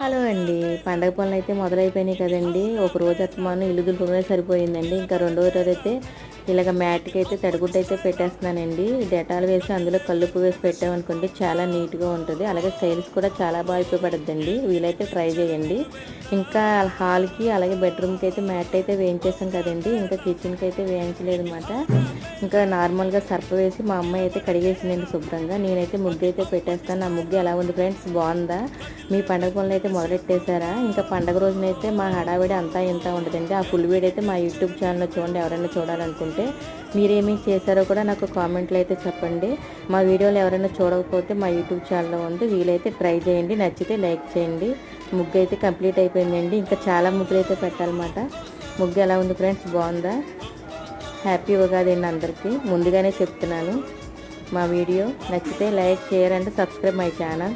Hello అండి. పండగ పనులు అయితే మొదలైపోయినాయి కదండి. ఒక రోజు అత్తమాను ఇల్లు దులుపుకునే సరిపోయిందండి. ఇంకా రెండో రోజు అయితే ఇలాగ మ్యాట్కి అయితే తడిగుడ్డ అయితే పెట్టేస్తున్నానండి. డెటాల్ వేసి అందులో కల్లుపు వేసి పెట్టామనుకోండి చాలా నీట్గా ఉంటుంది. అలాగే స్టైల్స్ కూడా చాలా బాగా ఉపయోగపడుద్దండి. వీలైతే ట్రై చేయండి. ఇంకా హాల్కి అలాగే బెడ్రూమ్కి అయితే మ్యాట్ అయితే వేయించేసాం కదండి. ఇంకా కిచెన్కి అయితే వేయించలేదు అనమాట ఇంకా నార్మల్గా సర్ప వేసి మా అమ్మాయి అయితే కడిగేసిందండి శుభ్రంగా. నేనైతే ముగ్గు అయితే పెట్టేస్తాను. నా ముగ్గు ఎలా ఉంది ఫ్రెండ్స్? బాగుందా? మీ పండగ పనులు అయితే మొదలెట్టేశారా? ఇంకా పండగ రోజునైతే మా హడావిడి అంతా ఇంత ఉండదండి. ఆ ఫుల్ వీడియో అయితే మా యూట్యూబ్ ఛానల్లో చూడండి. ఎవరైనా చూడాలనుకుంటే మీరేమీ చేశారో కూడా నాకు కామెంట్లు అయితే చెప్పండి. మా వీడియోలు ఎవరైనా చూడకపోతే మా యూట్యూబ్ ఛానల్లో ఉంది. వీలైతే ట్రై చేయండి. నచ్చితే లైక్ చేయండి. ముగ్గు అయితే కంప్లీట్ అయిపోయిందండి. ఇంకా చాలా ముగ్గులు అయితే పెట్టాలన్నమాట. ముగ్గు ఎలా ఉంది ఫ్రెండ్స్? బాగుందా? హ్యాపీ ఉగాది అండి అందరికీ. ముందుగానే చెప్తున్నాను మా వీడియో. నచ్చితే like share and subscribe my channel.